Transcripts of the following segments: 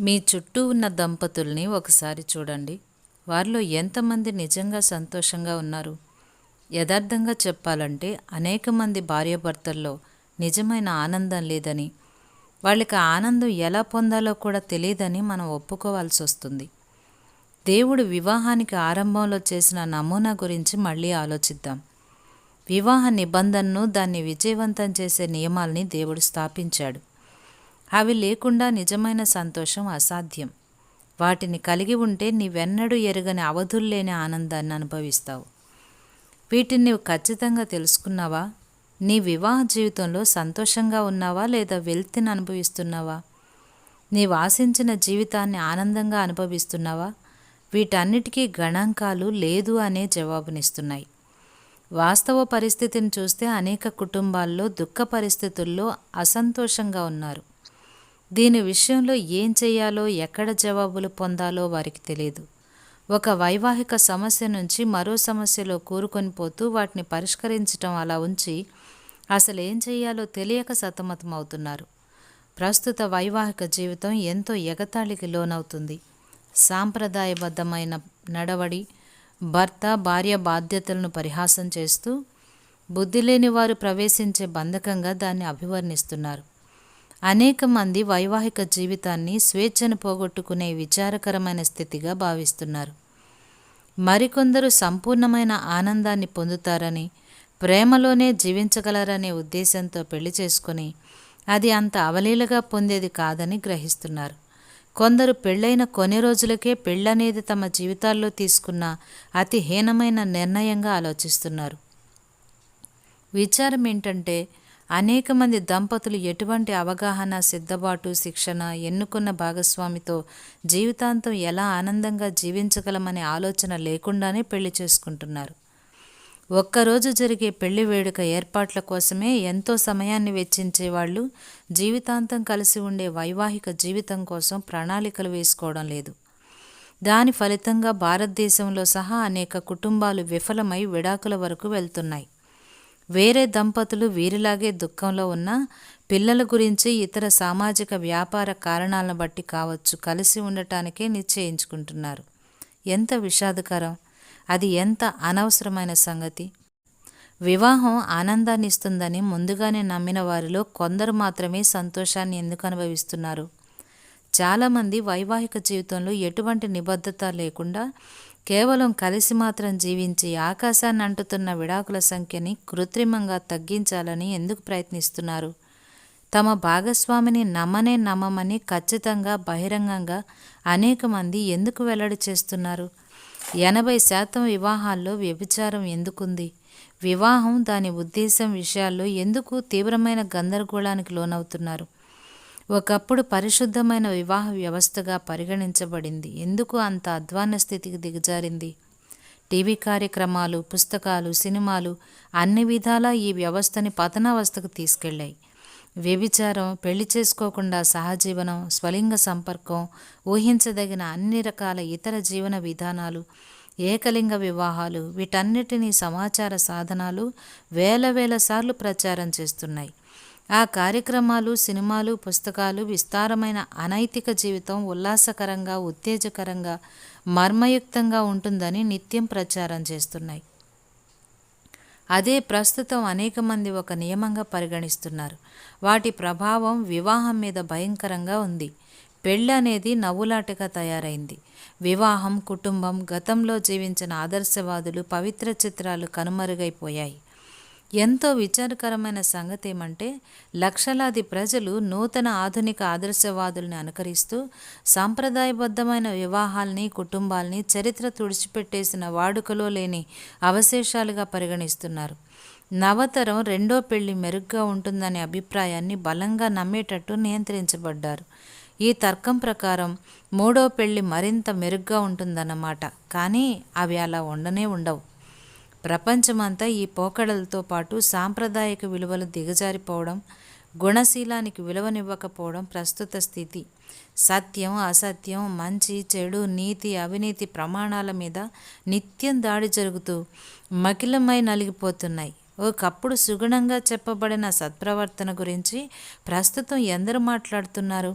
మీ చుట్టూ ఉన్న దంపతుల్ని ఒకసారి చూడండి. వారిలో ఎంతమంది నిజంగా సంతోషంగా ఉన్నారు? యథార్థంగా చెప్పాలంటే అనేక మంది భార్యాభర్తల్లో నిజమైన ఆనందం లేదని వాళ్ళకి ఆనందం ఎలా పొందాలో కూడా తెలియదని మనం ఒప్పుకోవాల్సి వస్తుంది. దేవుడు వివాహానికి ఆరంభంలో చేసిన నమూనా గురించి మళ్ళీ ఆలోచిద్దాం. వివాహ నిబంధనను దాన్ని విజయవంతం చేసే నియమాల్ని దేవుడు స్థాపించాడు. అవి లేకుండా నిజమైన సంతోషం అసాధ్యం. వాటిని కలిగి ఉంటే నీవెన్నడూ ఎరగని అవధుల్లేని ఆనందాన్ని అనుభవిస్తావు. వీటిని నీవు ఖచ్చితంగా తెలుసుకున్నావా? నీ వివాహ జీవితంలో సంతోషంగా ఉన్నావా లేదా వెల్తిని అనుభవిస్తున్నావా? నీవు ఆశించిన జీవితాన్ని ఆనందంగా అనుభవిస్తున్నావా? వీటన్నిటికీ గణాంకాలు లేదు అనే జవాబునిస్తున్నాయి. వాస్తవ పరిస్థితిని చూస్తే అనేక కుటుంబాల్లో దుఃఖ పరిస్థితుల్లో అసంతోషంగా ఉన్నారు. దీని విషయంలో ఏం చేయాలో ఎక్కడ జవాబులు పొందాలో వారికి తెలియదు ఒక వైవాహిక సమస్య నుంచి మరో సమస్యలో కూరుకొని పోతూ వాటిని పరిష్కరించటం అలా ఉంచి అసలు ఏం చేయాలో తెలియక సతమతమవుతున్నారు. ప్రస్తుత వైవాహిక జీవితం ఎంతో ఎగతాళికి లోనవుతుంది. సాంప్రదాయబద్ధమైన నడవడి భర్త భార్య బాధ్యతలను పరిహాసం చేస్తూ బుద్ధి లేని వారు ప్రవేశించే బంధకంగా దాన్ని అభివర్ణిస్తున్నారు. అనేక మంది వైవాహిక జీవితాన్ని స్వేచ్ఛను పోగొట్టుకునే విచారకరమైన స్థితిగా భావిస్తున్నారు. మరికొందరు సంపూర్ణమైన ఆనందాన్ని పొందుతారని ప్రేమలోనే జీవించగలరనే ఉద్దేశంతో పెళ్ళి చేసుకుని అది అంత అవలీలగా పొందేది కాదని గ్రహిస్తున్నారు. కొందరు పెళ్ళైన కొన్ని రోజులకే పెళ్ళనేది తమ జీవితాల్లో తీసుకున్న అతి హీనమైన నిర్ణయంగా ఆలోచిస్తున్నారు. విచారం ఏంటంటే అనేక మంది దంపతులు ఎటువంటి అవగాహన సిద్ధబాటు శిక్షణ ఎన్నుకున్న భాగస్వామితో జీవితాంతం ఎలా ఆనందంగా జీవించగలమనే ఆలోచన లేకుండానే పెళ్ళి చేసుకుంటున్నారు. ఒక్కరోజు జరిగే పెళ్ళి వేడుక ఏర్పాట్ల కోసమే ఎంతో సమయాన్ని వెచ్చించే వాళ్ళు జీవితాంతం కలిసి ఉండే వైవాహిక జీవితం కోసం ప్రణాళికలు వేసుకోవడం లేదు. దాని ఫలితంగా భారతదేశంలో సహా అనేక కుటుంబాలు విఫలమై విడాకుల వరకు వెళ్తున్నాయి. వేరే దంపతులు వీరిలాగే దుఃఖంలో ఉన్న పిల్లల గురించి ఇతర సామాజిక వ్యాపార కారణాలను బట్టి కావచ్చు కలిసి ఉండటానికే నిశ్చయించుకుంటున్నారు. ఎంత విషాదకరం! అది ఎంత అనవసరమైన సంగతి! వివాహం ఆనందాన్ని ఇస్తుందని ముందుగానే నమ్మిన వారిలో కొందరు మాత్రమే సంతోషాన్ని ఎందుకు అనుభవిస్తున్నారు? చాలామంది వైవాహిక జీవితంలో ఎటువంటి నిబద్ధత లేకుండా కేవలం కలిసి మాత్రం జీవించి ఆకాశాన్ని అంటుతున్న విడాకుల సంఖ్యని కృత్రిమంగా తగ్గించాలని ఎందుకు ప్రయత్నిస్తున్నారు? తమ భాగస్వామిని నమ్మనే నమ్మమని ఖచ్చితంగా బహిరంగంగా అనేక మంది ఎందుకు వెల్లడి చేస్తున్నారు? ఎనభై శాతం వివాహాల్లో వ్యభిచారం ఎందుకుంది? వివాహం దాని ఉద్దేశం విషయాల్లో ఎందుకు తీవ్రమైన గందరగోళానికి లోనవుతున్నారు? ఒకప్పుడు పరిశుద్ధమైన వివాహ వ్యవస్థగా పరిగణించబడింది. ఎందుకు అంత అధ్వాన్న స్థితికి దిగజారింది? టీవీ కార్యక్రమాలు పుస్తకాలు సినిమాలు అన్ని విధాలా ఈ వ్యవస్థని పతనావస్థకు తీసుకెళ్ళాయి వ్యభిచారం పెళ్ళి చేసుకోకుండా సహజీవనం స్వలింగ సంపర్కం ఊహించదగిన అన్ని రకాల ఇతర జీవన విధానాలు ఏకలింగ వివాహాలు వీటన్నిటినీ సమాచార సాధనాలు వేల వేల సార్లు ప్రచారం చేస్తున్నాయి. ఆ కార్యక్రమాలు సినిమాలు పుస్తకాలు విస్తారమైన అనైతిక జీవితం ఉల్లాసకరంగా ఉత్తేజకరంగా మర్మయుక్తంగా ఉంటుందని నిత్యం ప్రచారం చేస్తున్నాయి. అదే ప్రస్తుతం అనేక మంది ఒక నియమంగా పరిగణిస్తున్నారు. వాటి ప్రభావం వివాహం మీద భయంకరంగా ఉంది. పెళ్ళి అనేది నవ్వులాటగా తయారైంది. వివాహం కుటుంబం గతంలో జీవించిన ఆదర్శవాదులు పవిత్ర చిత్రాలు కనుమరుగైపోయాయి. ఎంతో విచారకరమైన సంగతి ఏమంటే లక్షలాది ప్రజలు నూతన ఆధునిక ఆదర్శవాదుల్ని అనుకరిస్తూ సాంప్రదాయబద్ధమైన వివాహాల్ని కుటుంబాల్ని చరిత్ర తుడిచిపెట్టేసిన వాడుకలో లేని అవశేషాలుగా పరిగణిస్తున్నారు. నవతరం రెండో పెళ్ళి మెరుగ్గా ఉంటుందనే అభిప్రాయాన్ని బలంగా నమ్మేటట్టు నియంత్రించబడ్డారు. ఈ తర్కం ప్రకారం మూడో పెళ్ళి మరింత మెరుగ్గా ఉంటుందన్నమాట. కానీ అవి అలా ఉండనే ఉండవు. ప్రపంచమంతా ఈ పోకడలతో పాటు సాంప్రదాయక విలువలు దిగజారిపోవడం గుణశీలానికి విలువనివ్వకపోవడం ప్రస్తుత స్థితి. సత్యం అసత్యం మంచి చెడు నీతి అవినీతి ప్రమాణాల మీద నిత్యం దాడి జరుగుతూ మకిలమై నలిగిపోతున్నాయి. ఒకప్పుడు సుగుణంగా చెప్పబడిన సత్ప్రవర్తన గురించి ప్రస్తుతం ఎందరు మాట్లాడుతున్నారు?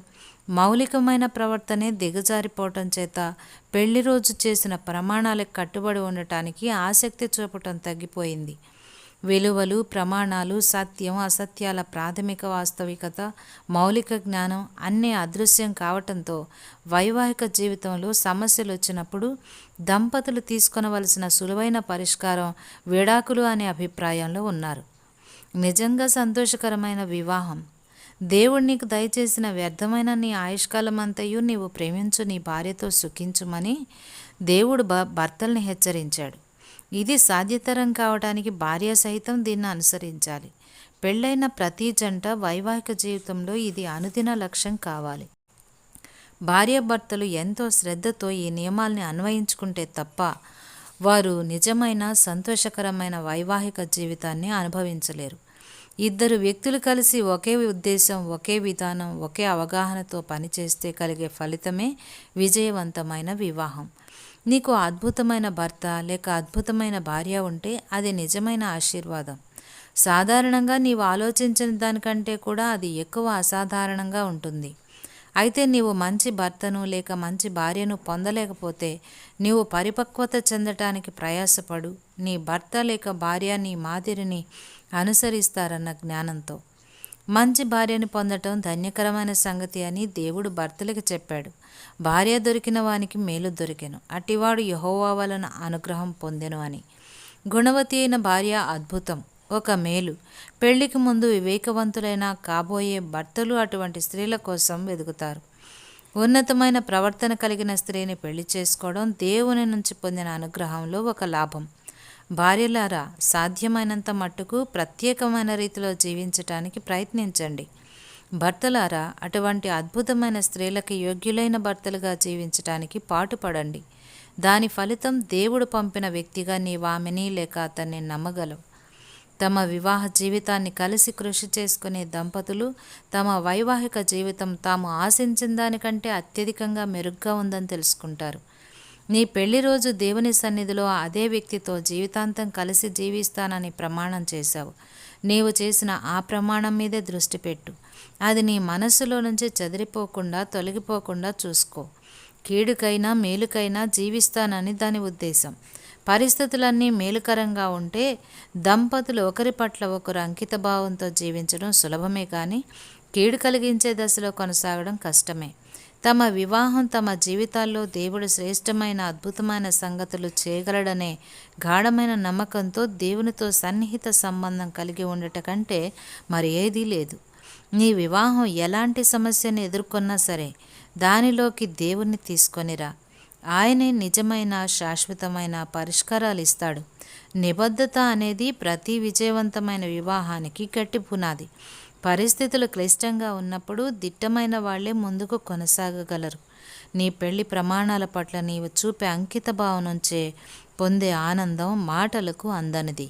మౌలికమైన ప్రవర్తనే దిగజారిపోవటం చేత పెళ్ళి రోజు చేసిన ప్రమాణాలకు కట్టుబడి ఉండటానికి ఆసక్తి చూపటం తగ్గిపోయింది. విలువలు ప్రమాణాలు సత్యం అసత్యాల ప్రాథమిక వాస్తవికత మౌలిక జ్ఞానం అన్నీ అదృశ్యం కావటంతో వైవాహిక జీవితంలో సమస్యలు వచ్చినప్పుడు దంపతులు తీసుకొనవలసిన సులువైన పరిష్కారం విడాకులు అనే అభిప్రాయంలో ఉన్నారు. నిజంగా సంతోషకరమైన వివాహం. దేవుడు నీకు దయచేసిన వ్యర్థమైన నీ ఆయుష్కాలమంతయు నీవు ప్రేమించు నీ భార్యతో సుఖించుమని దేవుడు భ భర్తల్ని హెచ్చరించాడు. ఇది సాధ్యతరం కావడానికి భార్య సహితం దీన్ని అనుసరించాలి. పెళ్ళైన ప్రతి జంట వైవాహిక జీవితంలో ఇది అనుదిన లక్ష్యం కావాలి. భార్యాభర్తలు ఎంతో శ్రద్ధతో ఈ నియమాల్ని అన్వయించుకుంటే తప్ప వారు నిజమైన సంతోషకరమైన వైవాహిక జీవితాన్ని అనుభవించలేరు. ఇద్దరు వ్యక్తులు కలిసి ఒకే ఉద్దేశం ఒకే విధానం ఒకే అవగాహనతో పనిచేస్తే కలిగే ఫలితమే విజయవంతమైన వివాహం. నీకు అద్భుతమైన భర్త లేక అద్భుతమైన భార్య ఉంటే అది నిజమైన ఆశీర్వాదం. సాధారణంగా నీవు ఆలోచించిన దానికంటే కూడా అది ఎక్కువ అసాధారణంగా ఉంటుంది. అయితే నీవు మంచి భర్తను లేక మంచి భార్యను పొందలేకపోతే నీవు పరిపక్వత చెందటానికి ప్రయాసపడు. నీ భర్త లేక భార్య నీ మాదిరిని అనుసరిస్తారన్న జ్ఞానంతో. మంచి భార్యని పొందటం ధన్యకరమైన సంగతి అని దేవుడు భర్తలకు చెప్పాడు. భార్య దొరికిన వానికి మేలు దొరికెను. అటివాడు యహోవా వలన అనుగ్రహం పొందెను అని. గుణవతి అయిన భార్య అద్భుతం. ఒక మేలు. పెళ్ళికి ముందు వివేకవంతులైన కాబోయే భర్తలు అటువంటి స్త్రీల కోసం వెతుకుతారు ఉన్నతమైన ప్రవర్తన కలిగిన స్త్రీని పెళ్ళి చేసుకోవడం దేవుని నుంచి పొందిన అనుగ్రహంలో ఒక లాభం. భార్యలారా సాధ్యమైనంత మట్టుకు ప్రత్యేకమైన రీతిలో జీవించటానికి ప్రయత్నించండి. భర్తలారా అటువంటి అద్భుతమైన స్త్రీలకి యోగ్యులైన భర్తలుగా జీవించటానికి పాటుపడండి. దాని ఫలితం దేవుడు పంపిన వ్యక్తిగా నీవామెని లేక అతన్ని నమ్మగలవు. తమ వివాహ జీవితాన్ని కలిసి కృషి చేసుకునే దంపతులు తమ వైవాహిక జీవితం తాము ఆశించిన దానికంటే అత్యధికంగా మెరుగ్గా ఉందని తెలుసుకుంటారు. నీ పెళ్ళి రోజు దేవుని సన్నిధిలో అదే వ్యక్తితో జీవితాంతం కలిసి జీవిస్తానని ప్రమాణం చేశావు. నీవు చేసిన ఆ ప్రమాణం మీదే దృష్టి పెట్టు. అది నీ మనస్సులో నుంచి చెదిరిపోకుండా తొలగిపోకుండా చూసుకో. కీడుకైనా మేలుకైనా జీవిస్తానని దాని ఉద్దేశం. పరిస్థితులన్నీ మేలుకరంగా ఉంటే దంపతులు ఒకరి పట్ల ఒకరు అంకిత భావంతో జీవించడం సులభమే కానీ కీడు కలిగించే దశలో కొనసాగడం కష్టమే. తమ వివాహం తమ జీవితాల్లో దేవుడు శ్రేష్టమైన అద్భుతమైన సంగతులు చేయగలడనే గాఢమైన నమ్మకంతో దేవునితో సన్నిహిత సంబంధం కలిగి ఉండట కంటే మరి ఏదీ లేదు. నీ వివాహం ఎలాంటి సమస్యను ఎదుర్కొన్నా సరే దానిలోకి దేవుణ్ణి తీసుకొనిరా. ఆయనే నిజమైన శాశ్వతమైన పరిష్కారాలు ఇస్తాడు. నిబద్ధత అనేది ప్రతి విజయవంతమైన వివాహానికి గట్టి పునాది. పరిస్థితులు క్లిష్టంగా ఉన్నప్పుడు దిట్టమైన వాళ్ళే ముందుకు కొనసాగగలరు. నీ పెళ్ళి ప్రమాణాల పట్ల నీవు చూపే అంకిత భావం నుంచే పొందే ఆనందం మాటలకు అందనిది.